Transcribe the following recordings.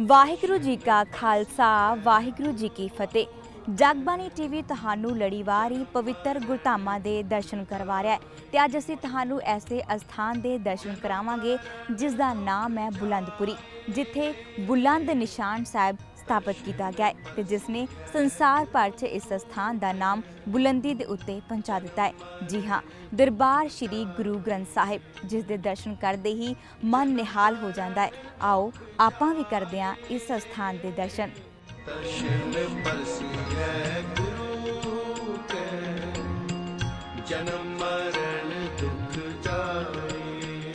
ਵਾਹਿਗੁਰੂ ਜੀ ਕਾ ਖਾਲਸਾ, ਵਾਹਿਗੁਰੂ ਜੀ ਕੀ ਫਤਿਹ। ਜਗਬਾਣੀ ਟੀਵੀ ਤੁਹਾਨੂੰ ਲੜੀਵਾਰ ਹੀ ਪਵਿੱਤਰ ਗੁਰਧਾਮਾਂ ਦੇ ਦਰਸ਼ਨ ਕਰਵਾ ਰਿਹਾ ਹੈ ਤੇ ਅੱਜ ਅਸੀਂ ਤੁਹਾਨੂੰ ਐਸੇ ਅਸਥਾਨ ਦੇ ਦਰਸ਼ਨ ਕਰਾਵਾਂਗੇ, ਜਿਸ ਦਾ ਨਾਮ ਹੈ ਬੁਲੰਦਪੁਰੀ, ਜਿੱਥੇ ਬੁਲੰਦ ਨਿਸ਼ਾਨ ਸਾਹਿਬ ਸਥਾਪਿਤ ਕੀਤਾ ਗਿਆ ਹੈ ਤੇ ਜਿਸ ਨੇ ਸੰਸਾਰ ਭਰ 'ਚ ਇਸ ਸਥਾਨ ਦਾ ਨਾਮ ਬੁਲੰਦੀ ਦੇ ਉੱਤੇ ਪਹੁੰਚਾ ਦਿੱਤਾ ਹੈ। ਜੀ ਹਾਂ, ਦਰਬਾਰ ਸ੍ਰੀ ਗੁਰੂ ਗ੍ਰੰਥ ਸਾਹਿਬ, ਜਿਸ ਦੇ ਦਰਸ਼ਨ ਕਰਦੇ ਹੀ ਮਨ ਨਿਹਾਲ ਹੋ ਜਾਂਦਾ ਹੈ। ਆਓ, ਆਪਾਂ ਵੀ ਕਰਦੇ ਹਾਂ ਇਸ ਸਥਾਨ ਦੇ ਦਰਸ਼ਨ। ਦਰਸ਼ਨ ਪਰਸੀਐ ਗੁਰੂ ਕੇ, ਜਨਮ ਮਰਨ ਦੁਖ ਜਾਏ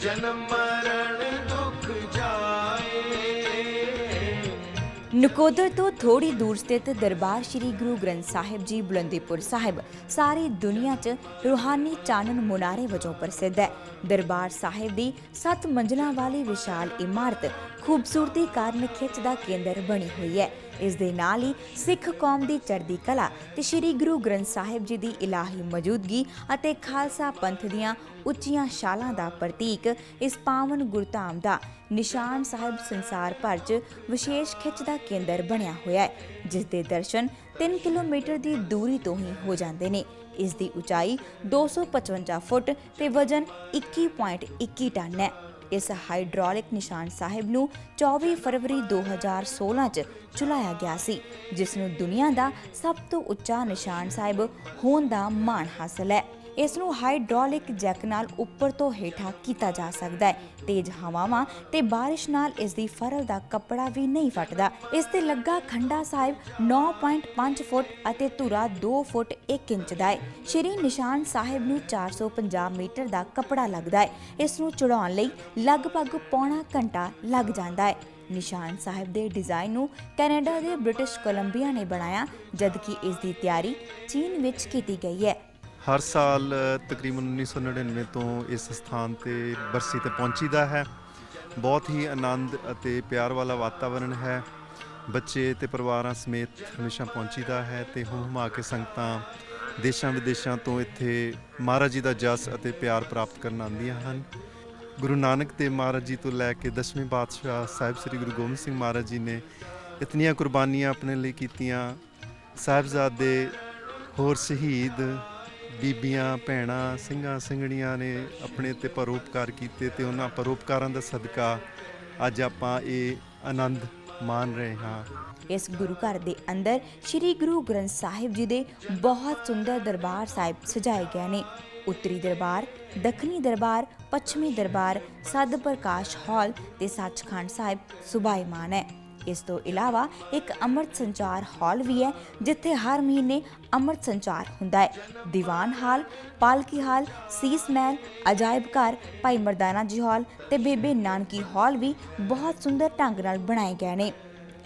ਜਨਮ ਮਰਨ ਨਕੋਦਰ ਤੋਂ ਥੋੜੀ ਦੂਰ ਸਥਿਤ ਦਰਬਾਰ ਸ੍ਰੀ ਗੁਰੂ ਗ੍ਰੰਥ ਸਾਹਿਬ ਜੀ ਬੁਲੰਦੀਪੁਰ ਸਾਹਿਬ ਸਾਰੀ ਦੁਨੀਆ 'ਚ ਰੂਹਾਨੀ ਚਾਨਣ ਮੁਨਾਰੇ ਵਜੋਂ ਪ੍ਰਸਿੱਧ ਹੈ। ਦਰਬਾਰ ਸਾਹਿਬ ਦੀ 7 ਮੰਜ਼ਲਾਂ ਵਾਲੀ ਵਿਸ਼ਾਲ ਇਮਾਰਤ ਖੂਬਸੂਰਤੀ ਕਾਰਨ ਖਿੱਚ ਦਾ ਕੇਂਦਰ ਬਣੀ ਹੋਈ ਹੈ। ਇਸ ਦੇ ਨਾਲ ਹੀ ਸਿੱਖ ਕੌਮ ਦੀ ਚੜ੍ਹਦੀ ਕਲਾ ਤੇ ਸ੍ਰੀ ਗੁਰੂ ਗ੍ਰੰਥ ਸਾਹਿਬ ਜੀ ਦੀ ਇਲਾਹੀ ਮੌਜੂਦਗੀ ਅਤੇ ਖਾਲਸਾ ਪੰਥ ਦੀਆਂ ਉੱਚੀਆਂ ਸ਼ਾਲਾਂ ਦਾ ਪ੍ਰਤੀਕ ਇਸ ਪਾਵਨ ਗੁਰਧਾਮ ਦਾ ਨਿਸ਼ਾਨ ਸਾਹਿਬ ਸੰਸਾਰ ਭਰ 'ਚ ਵਿਸ਼ੇਸ਼ ਖਿੱਚ ਦਾ ਕੇਂਦਰ ਬਣਿਆ ਹੋਇਆ ਹੈ, ਜਿਸ ਦੇ ਦਰਸ਼ਨ 3 ਕਿਲੋਮੀਟਰ ਦੀ ਦੂਰੀ ਤੋਂ ਹੀ ਹੋ ਜਾਂਦੇ ਨੇ। ਇਸ ਦੀ ਉਚਾਈ 255 ਫੁੱਟ ਤੇ ਵਜ਼ਨ 21.21 ਟਨ ਹੈ। ਇਸ ਹਾਈਡ੍ਰੋਲਿਕ ਨਿਸ਼ਾਨ ਸਾਹਿਬ ਨੂੰ 24 ਫਰਵਰੀ 2016 ਚ ਚੁਲਾਇਆ ਗਿਆ ਸੀ, ਜਿਸ ਨੂੰ ਦੁਨੀਆ ਦਾ ਸਭ ਤੋਂ ਉੱਚਾ ਨਿਸ਼ਾਨ ਸਾਹਿਬ ਹੋਣ ਦਾ ਮਾਣ ਹਾਸਲ ਹੈ। ਇਸ ਨੂੰ ਹਾਈਡ੍ਰੋਲਿਕ ਜੈਕ ਨਾਲ ਉੱਪਰ ਤੋਂ ਹੇਠਾਂ ਕੀਤਾ ਜਾ ਸਕਦਾ ਹੈ। ਤੇਜ਼ ਹਵਾਵਾਂ ਤੇ ਬਾਰਿਸ਼ ਨਾਲ ਇਸ ਦੀ ਫਰਲ ਦਾ ਕੱਪੜਾ ਵੀ ਨਹੀਂ ਫਟਦਾ। ਇਸ ਤੇ ਲੱਗਾ ਖੰਡਾ ਸਾਹਿਬ 9.5 ਫੁੱਟ ਅਤੇ ਧੁਰਾ 2 ਫੁੱਟ 1 ਇੰਚ ਦਾ ਹੈ। ਸ਼੍ਰੀ ਨਿਸ਼ਾਨ ਸਾਹਿਬ ਨੂੰ 450 ਮੀਟਰ ਦਾ ਕੱਪੜਾ ਲੱਗਦਾ ਹੈ। ਇਸ ਨੂੰ ਚੜਾਉਣ ਲਈ ਲਗਭਗ ਪੌਣਾ ਘੰਟਾ ਲੱਗ ਜਾਂਦਾ ਹੈ। ਨਿਸ਼ਾਨ ਸਾਹਿਬ ਦੇ ਡਿਜ਼ਾਈਨ ਨੂੰ ਕੈਨੇਡਾ ਦੇ ਬ੍ਰਿਟਿਸ਼ ਕੋਲੰਬੀਆ ਨੇ ਬਣਾਇਆ, ਜਦਕਿ ਇਸ ਦੀ ਤਿਆਰੀ ਚੀਨ ਵਿੱਚ ਕੀਤੀ ਗਈ ਹੈ। ਹਰ ਸਾਲ ਤਕਰੀਬਨ 1999 ਤੋਂ ਇਸ ਸਥਾਨ ਤੇ ਬਰਸੀ ਤੇ ਪਹੁੰਚੀਦਾ ਹੈ। ਬਹੁਤ ਹੀ ਆਨੰਦ ਅਤੇ ਪਿਆਰ ਵਾਲਾ ਵਾਤਾਵਰਣ ਹੈ। ਬੱਚੇ ਤੇ ਪਰਿਵਾਰਾਂ ਸਮੇਤ ਹਮੇਸ਼ਾ ਪਹੁੰਚੀਦਾ ਹੈ ਤੇ ਹੁਮ ਹੁਮਾ ਕੇ ਸੰਗਤਾਂ ਦੇਸ਼ਾਂ ਵਿਦੇਸ਼ਾਂ ਤੋਂ ਇੱਥੇ ਮਹਾਰਾਜ ਜੀ ਦਾ ਜਸ ਅਤੇ ਪਿਆਰ ਪ੍ਰਾਪਤ ਕਰਨ ਆਉਂਦੀਆਂ ਹਨ। ਗੁਰੂ ਨਾਨਕ ਦੇਵ ਮਹਾਰਾਜ ਜੀ ਤੋਂ ਲੈ ਕੇ ਦਸਵੇਂ ਪਾਤਸ਼ਾਹ ਸਾਹਿਬ ਸ੍ਰੀ ਗੁਰੂ ਗੋਬਿੰਦ ਸਿੰਘ ਮਹਾਰਾਜ ਜੀ ਨੇ ਇਤਨੀਆਂ ਕੁਰਬਾਨੀਆਂ ਆਪਣੇ ਲਈ ਕੀਤੀਆਂ। ਸਾਹਿਬਜ਼ਾਦੇ ਹੋਰ ਸ਼ਹੀਦ ਬੀਬੀਆਂ, ਭੈਣਾਂ, ਸਿੰਘਾਂ, ਸਿੰਘਣੀਆਂ ਨੇ ਆਪਣੇ ਤੇ ਪਰਉਪਕਾਰ ਕੀਤੇ ਤੇ ਉਹਨਾਂ ਪਰਉਪਕਾਰਾਂ ਦਾ ਸਦਕਾ ਅੱਜ ਆਪਾਂ ਇਹ ਆਨੰਦ ਮਾਣ ਰਹੇ ਹਾਂ। ਇਸ ਗੁਰੂ ਘਰ ਦੇ ਅੰਦਰ ਸ੍ਰੀ ਗੁਰੂ ਗ੍ਰੰਥ ਸਾਹਿਬ ਜੀ ਦੇ ਬਹੁਤ ਸੁੰਦਰ ਦਰਬਾਰ ਸਾਹਿਬ ਸਜਾਏ ਗਏ ਨੇ। ਉੱਤਰੀ ਦਰਬਾਰ, ਦੱਖਣੀ ਦਰਬਾਰ, ਪੱਛਮੀ ਦਰਬਾਰ ਸਦ ਪ੍ਰਕਾਸ਼ ਹਾਲ ਤੇ ਸੱਚਖੰਡ ਸਾਹਿਬ ਸੁਭਾਈਮਾਨ ਹੈ। ਇਸ ਤੋਂ ਇਲਾਵਾ ਇੱਕ ਅੰਮ੍ਰਿਤ ਸੰਚਾਰ ਹਾਲ ਵੀ ਹੈ, ਜਿੱਥੇ ਹਰ ਮਹੀਨੇ ਅੰਮ੍ਰਿਤ ਸੰਚਾਰ ਹੁੰਦਾ ਹੈ। ਦੀਵਾਨ ਹਾਲ, ਪਾਲਕੀ ਹਾਲ, ਸੀਸ ਮਹਿਲ, ਅਜਾਇਬ ਘਰ, ਭਾਈ ਮਰਦਾਨਾ ਜੀ ਹਾਲ ਤੇ ਬੇਬੇ ਨਾਨਕੀ ਹਾਲ ਵੀ ਬਹੁਤ ਸੁੰਦਰ ਢੰਗ ਨਾਲ ਬਣਾਏ ਗਏ ਨੇ।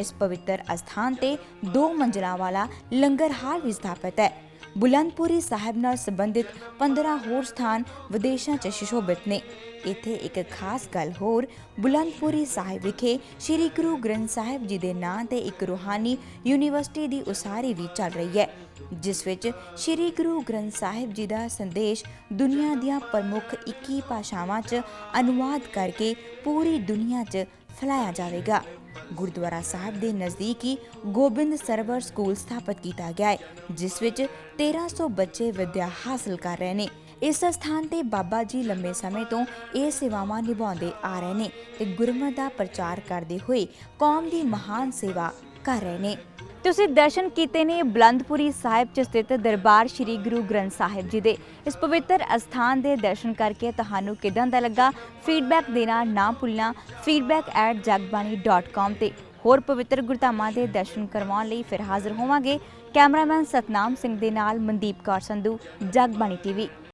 ਇਸ ਪਵਿੱਤਰ ਅਸਥਾਨ ਤੇ ਦੋ ਮੰਜ਼ਲਾ ਵਾਲਾ ਲੰਗਰ ਹਾਲ ਵੀ ਸਥਾਪਿਤ ਹੈ। ਬੁਲੰਦਪੁਰੀ ਸਾਹਿਬ ਨਾਲ ਸੰਬੰਧਿਤ 15 ਹੋਰ ਸਥਾਨ ਵਿਦੇਸ਼ਾਂ 'ਚ ਸ਼ਿਸ਼ੋਭਿਤ ਨੇ। ਇੱਥੇ ਇੱਕ ਖਾਸ ਗੱਲ ਹੋਰ, ਬੁਲੰਦਪੁਰੀ ਸਾਹਿਬ ਵਿਖੇ ਸ੍ਰੀ ਗੁਰੂ ਗ੍ਰੰਥ ਸਾਹਿਬ ਜੀ ਦੇ ਨਾਂ ਤੇ ਇੱਕ ਰੂਹਾਨੀ ਯੂਨੀਵਰਸਿਟੀ ਦੀ ਉਸਾਰੀ ਵੀ ਚੱਲ ਰਹੀ ਹੈ, ਜਿਸ ਵਿੱਚ ਸ੍ਰੀ ਗੁਰੂ ਗ੍ਰੰਥ ਸਾਹਿਬ ਜੀ ਦਾ ਸੰਦੇਸ਼ ਦੁਨੀਆ ਦੀਆਂ ਪ੍ਰਮੁੱਖ 21 ਭਾਸ਼ਾਵਾਂ 'ਚ ਅਨੁਵਾਦ ਕਰਕੇ ਪੂਰੀ ਦੁਨੀਆ 'ਚ ਫੈਲਾਇਆ ਜਾਵੇਗਾ। ਗੁਰਦੁਆਰਾ ਸਾਹਿਬ ਦੇ ਨਜ਼ਦੀਕ ਗੋਬਿੰਦ ਸਰਵਰ ਸਕੂਲ ਸਥਾਪਿਤ ਕੀਤਾ ਗਿਆ ਹੈ, ਜਿਸ ਵਿੱਚ 1300 ਬੱਚੇ ਵਿਦਿਆ ਹਾਸਲ ਕਰ ਰਹੇ ਨੇ। ਇਸ ਸਥਾਨ ਤੇ ਬਾਬਾ ਜੀ ਲੰਮੇ ਸਮੇਂ ਤੋਂ ਇਹ ਸੇਵਾਵਾਂ ਨਿਭਾਉਂਦੇ ਆ ਰਹੇ ਨੇ ਤੇ ਗੁਰਮਤਿ ਦਾ ਪ੍ਰਚਾਰ ਕਰਦੇ ਹੋਏ ਕੌਮ ਦੀ ਮਹਾਨ ਸੇਵਾ ਕਰ ਰਹੇ ਨੇ। ਤੁਸੀਂ ਦਰਸ਼ਨ ਕੀਤੇ ਨੇ ਬਲੰਦਪੁਰੀ ਸਾਹਿਬ ਚ ਸਥਿਤ ਦਰਬਾਰ ਸ੍ਰੀ ਗੁਰੂ ਗ੍ਰੰਥ ਸਾਹਿਬ ਜੀ ਦੇ। ਇਸ ਪਵਿੱਤਰ ਅਸਥਾਨ ਦੇ ਦਰਸ਼ਨ ਕਰਕੇ ਤੁਹਾਨੂੰ ਕਿਦਾਂ ਦਾ ਲੱਗਾ? ਫੀਡਬੈਕ ਦੇਣਾ ਨਾ ਭੁੱਲਣਾ। Feedback@jagbani.com ਤੇ ਹੋਰ ਪਵਿੱਤਰ ਗੁਰਧਾਮਾਂ ਦੇ ਦਰਸ਼ਨ ਕਰਵਾਉਣ ਲਈ ਫਿਰ ਹਾਜ਼ਰ ਹੋਵਾਂਗੇ। ਕੈਮਰਾਮੈਨ ਸਤਨਾਮ ਸਿੰਘ ਦੇ ਨਾਲ ਮਨਦੀਪ ਕੌਰ ਸੰਧੂ ਜਗਬਾਣੀ ਟੀਵੀ